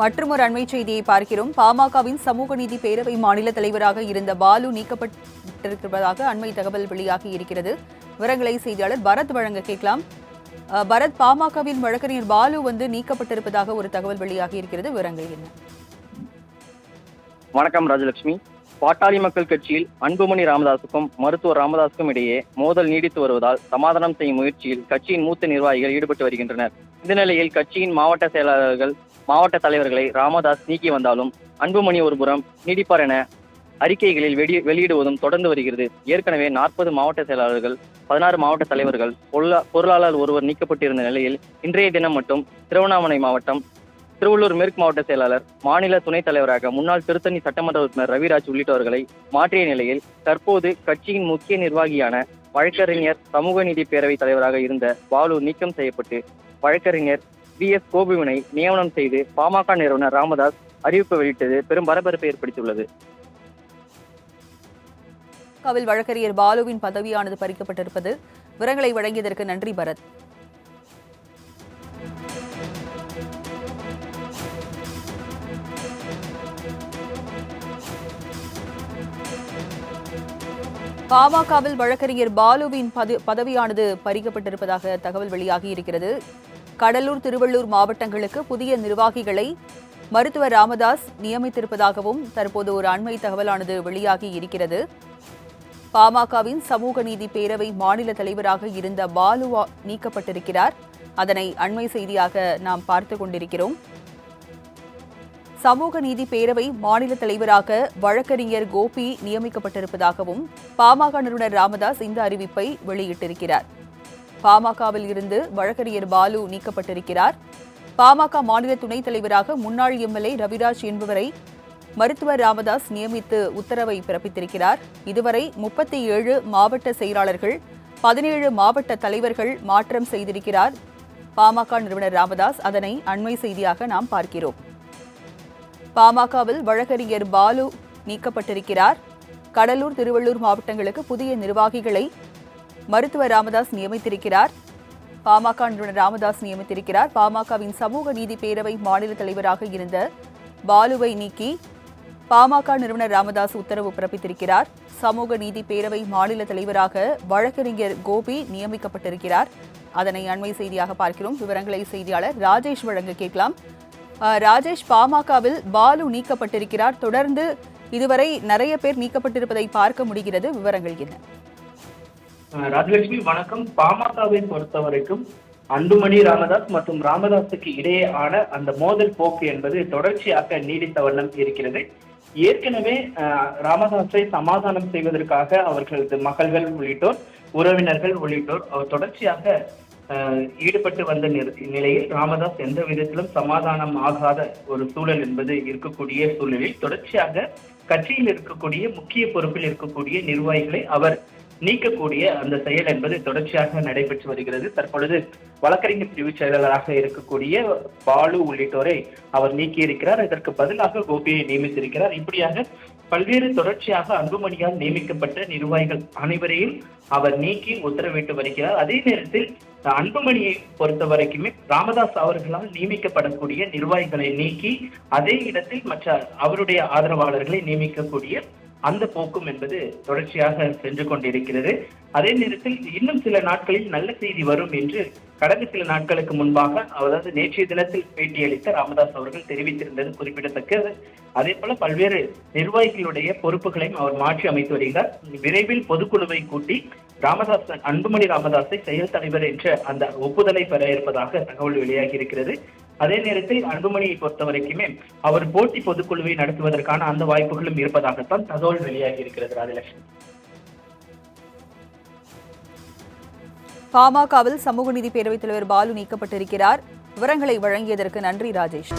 மற்றொரு அண்மை செய்தியை பார்க்கிறோம். பாமகவின் சமூக நீதி பேரவை மாநில தலைவராக இருந்த பாலு நீக்கப்பட்டிருப்பதாக அண்மை தகவல் வெளியாகி இருக்கிறது. விவரங்களை செய்தியாளர் பரத் வழங்க கேட்கலாம். பரத் பாமகவின் வழக்கறிஞர் பாலு வந்து நீக்கப்பட்டிருப்பதாக ஒரு தகவல் வெளியாகி இருக்கிறது. விவரங்கள் என்ன? வணக்கம் ராஜலட்சுமி. பாட்டாளி மக்கள் கட்சியில் அன்புமணி ராமதாஸுக்கும் மருத்துவர் ராமதாஸுக்கும் இடையே மோதல் நீடித்து வருவதால் சமாதானம் செய்யும் முயற்சியில் கட்சியின் மூத்த நிர்வாகிகள் ஈடுபட்டு வருகின்றனர். இந்த நிலையில் கட்சியின் மாவட்ட செயலாளர்கள் மாவட்ட தலைவர்களை ராமதாஸ் நீக்கி வந்தாலும் அன்புமணி ஒருபுறம் நீடிப்பார் என அறிக்கைகளில் வெடி வெளியிடுவதும் தொடர்ந்து வருகிறது. ஏற்கனவே நாற்பது மாவட்ட செயலாளர்கள் பதினாறு மாவட்ட தலைவர்கள் பொருளா- பொருளாளர் ஒருவர் நீக்கப்பட்டிருந்த நிலையில் இன்றைய தினம் மட்டும் திருவண்ணாமலை மாவட்டம் திருவள்ளூர் மேற்கு மாவட்ட செயலாளர் மாநில துணைத் தலைவராக முன்னாள் திருத்தணி சட்டமன்ற உறுப்பினர் ரவிராஜ் உள்ளிட்டவர்களை மாற்றிய நிலையில் தற்போது கட்சியின் முக்கிய நிர்வாகியான வழக்கறிஞர் சமூக நீதி பேரவை தலைவராக இருந்த பாலு நீக்கம் செய்யப்பட்டு வழக்கறிஞர் வி எஸ் கோபுவினை நியமனம் செய்து பாமக நிறுவனர் ராமதாஸ் அறிவிப்பு வெளியிட்டது பெரும் பரபரப்பை ஏற்படுத்தியுள்ளது. பாமகவில் வழக்கறிஞர் பாலுவின் பதவியானது பறிக்கப்பட்டிருப்பது விவரங்களை வழங்கியதற்கு நன்றி பரத். பாமகவில் வழக்கறிஞர் பாலுவின் பதவியானது பறிக்கப்பட்டிருப்பதாக தகவல் வெளியாகி இருக்கிறது. கடலூர் திருவள்ளூர் மாவட்டங்களுக்கு புதிய நிர்வாகிகளை மருத்துவர் ராமதாஸ் நியமித்திருப்பதாகவும் தற்போது ஒரு அண்மை தகவலானது வெளியாகி இருக்கிறது. பாமகவின் சமூக நீதி பேரவை மாநில தலைவராக இருந்த பாலு நீக்கப்பட்டிருக்கிறார். அதனை அண்மை செய்தியாக நாம் பார்த்து கொண்டிருக்கிறோம். சமூக நீதி பேரவை மாநில தலைவராக வழக்கறிஞர் கோபி நியமிக்கப்பட்டிருப்பதாகவும் பாமக நிறுவனர் ராமதாஸ் இந்த அறிவிப்பை வெளியிட்டிருக்கிறார். பாமகவில் இருந்து வழக்கறிஞர் பாலு நீக்கப்பட்டிருக்கிறார். பாமக மாநில துணைத் தலைவராக முன்னாள் எம்எல்ஏ ரவிராஜ் என்பவரை மருத்துவர் ராமதாஸ் நியமித்து உத்தரவை பிறப்பித்திருக்கிறார். இதுவரை முப்பத்தி ஏழு மாவட்ட செயலாளர்கள் பதினேழு மாவட்ட தலைவர்கள் மாற்றம் செய்திருக்கிறார். பாமக நிறுவனர் ராமதாஸ் அதனை அண்மை செய்தியாக நாம் பார்க்கிறோம். பாமகவில் வழக்கறிஞர் பாலு நீக்கப்பட்டிருக்கிறார். கடலூர் திருவள்ளூர் மாவட்டங்களுக்கு புதிய நிர்வாகிகளை மருத்துவர் ராமதாஸ் நியமித்திருக்கிறார். பாமக நிறுவனர் ராமதாஸ் நியமித்திருக்கிறார். பாமகவின் சமூக நீதி பேரவை மாநில தலைவராக இருந்த பாலுவை நீக்கி பாமக நிறுவனர் ராமதாஸ் உத்தரவு பிறப்பித்திருக்கிறார். சமூக நீதி பேரவை மாநில தலைவராக வழக்கறிஞர் கோபி நியமிக்கப்பட்டிருக்கிறார். அதனை அண்மை செய்தியாக பார்க்கிறோம். விவரங்களை செய்தியாளர் ராஜேஷ் வழங்க கேட்கலாம். ராஜேஷ் பாமகவில் பாலு நீக்கப்பட்டிருக்கிறார். தொடர்ந்து இதுவரை நிறைய பேர் நீக்கப்பட்டிருப்பதை பார்க்க முடிகிறது. விவரங்கள் என்ன? ராஜலட்சுமி வணக்கம். பாமகவை பொறுத்த வரைக்கும் அன்புமணி ராமதாஸ் மற்றும் ராமதாஸுக்கு இடையே ஆன அந்த மோதல் போக்கு என்பது தொடர்ச்சியாக நீடித்த வண்ணம் இருக்கிறது. ஏற்கனவே ராமதாஸை சமாதானம் செய்வதற்காக அவர்களது மகள்கள் உள்ளிட்டோர் உறவினர்கள் உள்ளிட்டோர் அவர் தொடர்ச்சியாக ஈடுபட்டு வந்த நிலையில் ராமதாஸ் எந்த விதத்திலும் சமாதானம் ஆகாத ஒரு சூழல் என்பது இருக்கக்கூடிய சூழலில் தொடர்ச்சியாக கட்சியில் இருக்கக்கூடிய முக்கிய பொறுப்பில் இருக்கக்கூடிய நிர்வாகிகளை அவர் நீக்கக்கூடிய அந்த செயல் என்பது தொடர்ச்சியாக நடைபெற்று வருகிறது. தற்பொழுது வழக்கறிஞர் பிரிவு செயலாளராக இருக்கக்கூடிய பாலு உள்ளிட்டோரை அவர் நீக்கியிருக்கிறார். இதற்கு பதிலாக கோபியை நியமித்திருக்கிறார். இப்படியாக பல்வேறு தொடர்ச்சியாக அன்புமணியால் நியமிக்கப்பட்ட நிர்வாகிகள் அனைவரையும் அவர் நீக்கி உத்தரவிட்டு வருகிறார். அதே நேரத்தில் அன்புமணியை பொறுத்த வரைக்குமே ராமதாஸ் அவர்களால் நியமிக்கப்படக்கூடிய நிர்வாகிகளை நீக்கி அதே இடத்தில் மற்ற அவருடைய ஆதரவாளர்களை நியமிக்கக்கூடிய அந்த போக்கும் என்பது தொடர்ச்சியாக சென்று கொண்டிருக்கிறது. அதே நேரத்தில் இன்னும் சில நாட்களில் நல்ல செய்தி வரும் என்று கடந்த சில நாட்களுக்கு முன்பாக அதாவது நேற்றைய தினத்தில் பேட்டியளித்த ராமதாஸ் அவர்கள் தெரிவித்திருந்தது குறிப்பிடத்தக்கது. அதே போல பல்வேறு நிர்வாகிகளுடைய பொறுப்புகளையும் அவர் மாற்றி அமைத்து வருகிறார். விரைவில் பொதுக்குழுவை கூட்டி ராமதாஸ் அன்புமணி ராமதாஸை செயல் தலைவர் என்ற அந்த ஒப்புதலை பெற இருப்பதாக தகவல் வெளியாகி இருக்கிறது. அதே நேரத்தில் அன்புமணியை பொறுத்த வரைக்குமே அவர் போட்டி பொதுக்குழுவை நடத்துவதற்கான அந்த வாய்ப்புகளும் இருப்பதாகத்தான் தகவல் வெளியாகி இருக்கிறது ராஜலட்சுமி. பாமகவில் சமூக நீதி பேரவைத் தலைவர் பாலு நீக்கப்பட்டிருக்கிறார். விவரங்களை வழங்கியதற்கு நன்றி ராஜேஷ்.